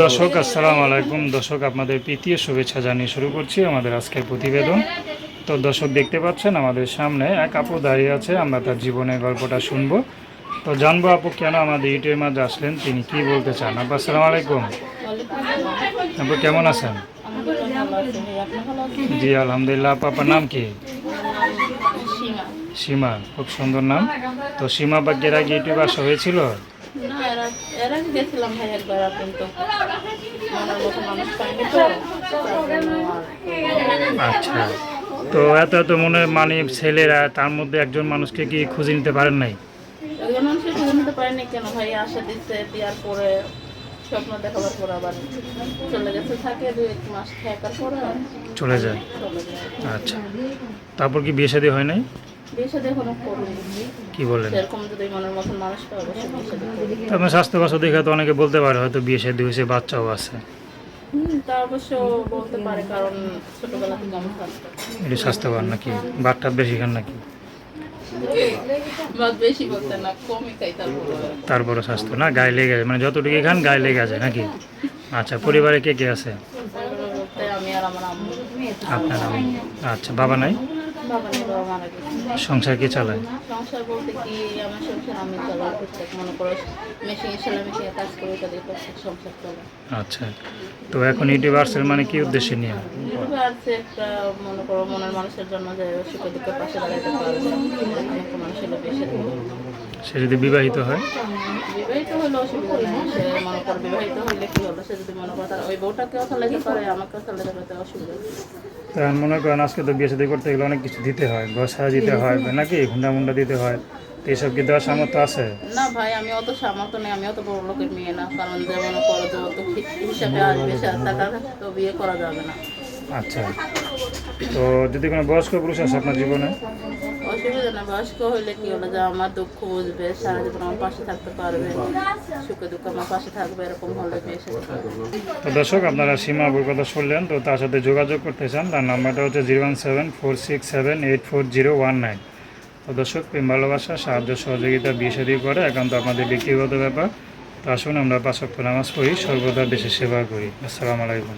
দর্শক আসসালাম আলাইকুম। দর্শক আপনাদের প্রীতীয় শুভেচ্ছা জানিয়ে শুরু করছি আমাদের আজকের প্রতিবেদন। তো দর্শক দেখতে পাচ্ছেন আমাদের সামনে এক আপু দাঁড়িয়ে আছে আমরা তার জীবনের গল্পটা শুনব। তো জানব আপু কেন আমাদের ইউটিউবের মাঝে আসলেন তিনি কি বলতে চান? আপু আসসালাম আলাইকুম। আপু কেমন আছেন? জি আলহামদুলিল্লাহ আপু আপনার নাম কি? সীমা। খুব সুন্দর নাম। তো সীমা বাগ্যের আগে ইউটিউবে আসা হয়েছিল? না এরা এরা গেছিলাম ভাই একবার কিন্তু মনের মতো মানুষ পাইনি তো। আচ্ছা। তো এত এত মনে মানে ছেলেরা তার মধ্যে একজন মানুষকে কি খুঁজে নিতে পারেন নাই? একজন মানুষকে খুঁজে নিতে পারিনি কেন? ভাই আশা দিচ্ছে দেওয়ার পরে স্বপ্ন দেখাবার পর আবার চলে গেছে থাকে দুই এক মাস থাকার পরে যায়। চলে যায়। আচ্ছা। তারপর কি বিয়ে শাদী হয় নাই? কি বলেন? আপনার স্বাস্থ্য বাস্থ্য দেখে তো অনেকে বলতে পারে হয়তো বিয়ে শাদী হয়েছে বাচ্চাও আছে। একটু স্বাস্থ্যবান নাকি? বাটটা বেশি খান নাকি? তারপরে স্বাস্থ্য না? গায়ে লেগে যায় মানে যতটুকু খান গায়ে লেগে যায় নাকি? আচ্ছা পরিবারে কে কে আছে? আপনার আচ্ছা বাবা নাই? সংসার কি চালায়? সংসার বলতে কি আমার সংসার আমি চালাই প্রত্যেক মনে করো মেশিনে সেলাই মেশিনে কাজ করি তাদের প্রত্যেক সংসার চলে। আচ্ছা তো এখন ইউটিউবার্সের মানে কি উদ্দেশ্যে নিয়ে? ইউটিউবে আছে একটা মনে করো মনের মানুষের জন্য যে সুখে দুঃখে পাশে দাঁড়াতে পারবে একটা বেশি সে যদি বিবাহিত হয়? বিবাহিত হলে অসুবিধা নেই। সে মনে করো বিবাহিত হলে কি হলো? সে যদি মনে করো তার ওই বউটাকেও চালাতে পারে আমাকেও চালাতে পারে অসুবিধা নেই। কারণ মনে করেন আজকে তো বিয়ে শাদী করতে গেলে অনেক কিছু দিতে হয় ঘর সারা দিতে হয় নাকি? হুন্ডা মুন্ডা দিতে হয় তো এইসব কি দেওয়ার সামর্থ্য আছে? না ভাই আমি অত সামর্থ্য নেই আমি অত বড় লোকের মেয়ে না। কারণ যে মনে করো যৌতুক হিসাবে আসবে সে টাকা তো বিয়ে করা যাবে না। আচ্ছা। তো যদি কোনো বয়স্ক পুরুষ আছে আপনার জীবনে? বয়স্ক কি হলো যে আমার দুঃখ বুঝবে সারা জীবন আমার পাশে থাকতে পারবে, সুখে আমার পাশে থাকবে, এরকম হলে করবে। তো দর্শক, আপনারা সীমা বই কথা শুনলেন, তো তার সাথে যোগাযোগ করতে চান, তার নাম্বারটা হচ্ছে zero one seven four six seven eight four zero one nine. তো দর্শক, প্রেম, ভালোবাসা, সাহায্য, সহযোগিতা শাদী করে একান্ত আপনাদের ব্যক্তিগত ব্যাপার। তো আসুন আমরা পাঁচ নামাজ পড়ি, সর্বদা দেশের সেবা করি। আসসালামু আলাইকুম।